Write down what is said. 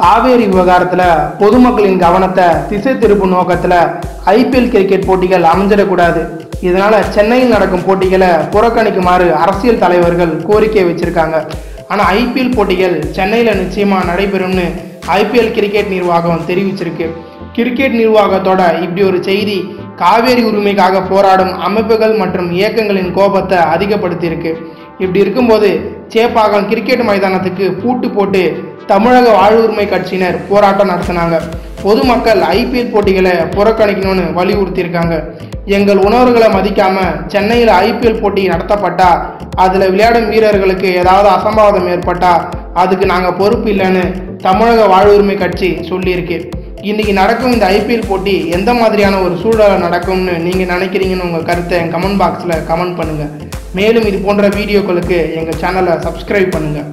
காவேரி விவகாரத்தில் பொதுமக்களின் கவனத்தை திசை திருப்பும் நோக்கத்தில் ஐபிஎல் கிரிக்கெட் போட்டிகள் அமைஞ்சிடக்கூடாது. இதனால் சென்னையில் நடக்கும் போட்டிகளை புறக்கணிக்குமாறு அரசியல் தலைவர்கள் கோரிக்கை வச்சிருக்காங்க. ஆனால் ஐபிஎல் போட்டிகள் சென்னையில் நிச்சயமாக நடைபெறும்னு ஐபிஎல் கிரிக்கெட் நிர்வாகம் தெரிவிச்சிருக்கு. கிரிக்கெட் நிர்வாகத்தோட இப்படி ஒரு செய்தி காவேரி உரிமைக்காக போராடும் அமைப்புகள் மற்றும் இயக்கங்களின் கோபத்தை அதிகப்படுத்தியிருக்கு. இப்படி இருக்கும்போது சேப்பாக்கம் கிரிக்கெட் மைதானத்துக்கு பூட்டு போட்டு தமிழக வாழ்வுரிமை கட்சியினர் போராட்டம் நடத்தினாங்க. பொதுமக்கள் ஐபிஎல் போட்டிகளை புறக்கணிக்கணும்னு வலியுறுத்தியிருக்காங்க. எங்கள் உணர்வுகளை மதிக்காம சென்னையில் ஐபிஎல் போட்டி நடத்தப்பட்டா அதில் விளையாடும் வீரர்களுக்கு ஏதாவது அசம்பாவிதம் ஏற்பட்டா அதுக்கு நாங்கள் பொறுப்பு இல்லைன்னு தமிழக வாழ்வுரிமை கட்சி சொல்லியிருக்கு. இன்றைக்கி நடக்கும் இந்த ஐபிஎல் போட்டி எந்த மாதிரியான ஒரு சூழலை நடக்கும்னு நீங்கள் நினைக்கிறீங்கன்னு உங்கள் கருத்தை என் கமெண்ட் பாக்ஸில் கமெண்ட் பண்ணுங்கள் மேலும் இது போன்ற வீடியோக்களுக்கு எங்கள் சேனலை சப்ஸ்கிரைப் பண்ணுங்கள்